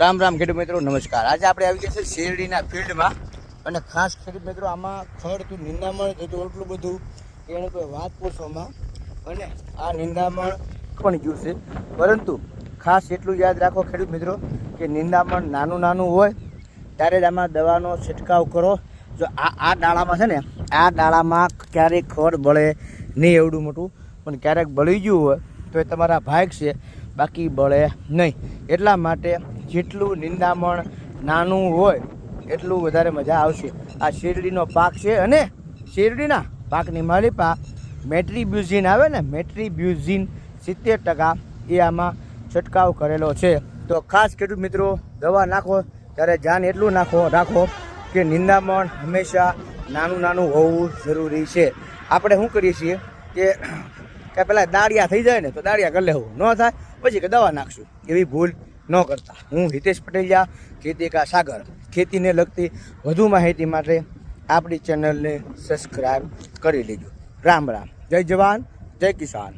રામ રામ ખેડૂત મિત્રો, નમસ્કાર. આજે આપણે આવી ગયા છે શેરડીના ફિલ્ડમાં. અને ખાસ ખેડૂત મિત્રો, આમાં ખડ તું નિંદામણ થતું એટલું બધું એને કોઈ વાત પૂછવામાં અને આ નિંદામણ પણ ગયું છે. પરંતુ ખાસ એટલું યાદ રાખો ખેડૂત મિત્રો, કે નિંદામણ નાનું નાનું હોય, ત્યારે જ આમાં દવાનો છંટકાવ કરો. જો આ આ ડાળામાં છે ને, આ ડાળામાં ક્યારેક ખડ બળે નહીં એવડું મોટું, પણ ક્યારેક બળી ગયું હોય, તો એ તમારા ભાગ છે, બાકી બળે નહીં. એટલા માટે જેટલું નિંદામણ નાનું હોય, એટલું વધારે મજા આવશે. આ શેરડીનો પાક છે અને શેરડીના પાકની માલિપા મેટ્રીબ્યુઝિન આવે ને, મેટ્રીબ્યુઝિન સિત્તેર ટકા એ આમાં છંટકાવ કરેલો છે. તો ખાસ ખેડૂત મિત્રો, દવા નાખો, ત્યારે ધ્યાન એટલું નાખો, રાખો કે નિંદામણ હંમેશા નાનું નાનું હોવું જરૂરી છે. આપણે શું કરીએ છીએ કે કે પેલા દાળિયા થઈ જાય ને, તો દાળિયા કરી લેવું. ન થાય, પછી કે દવા નાખશું. એવી ભૂલ ન કરતા. હું હિતેશ પટેલિયા ખેતી કા સાગર. ખેતીને લગતી વધુ માહિતી માટે આપણી ચેનલને સબસ્ક્રાઈબ કરી લેજો. રામ રામ. જય જવાન, જય કિસાન.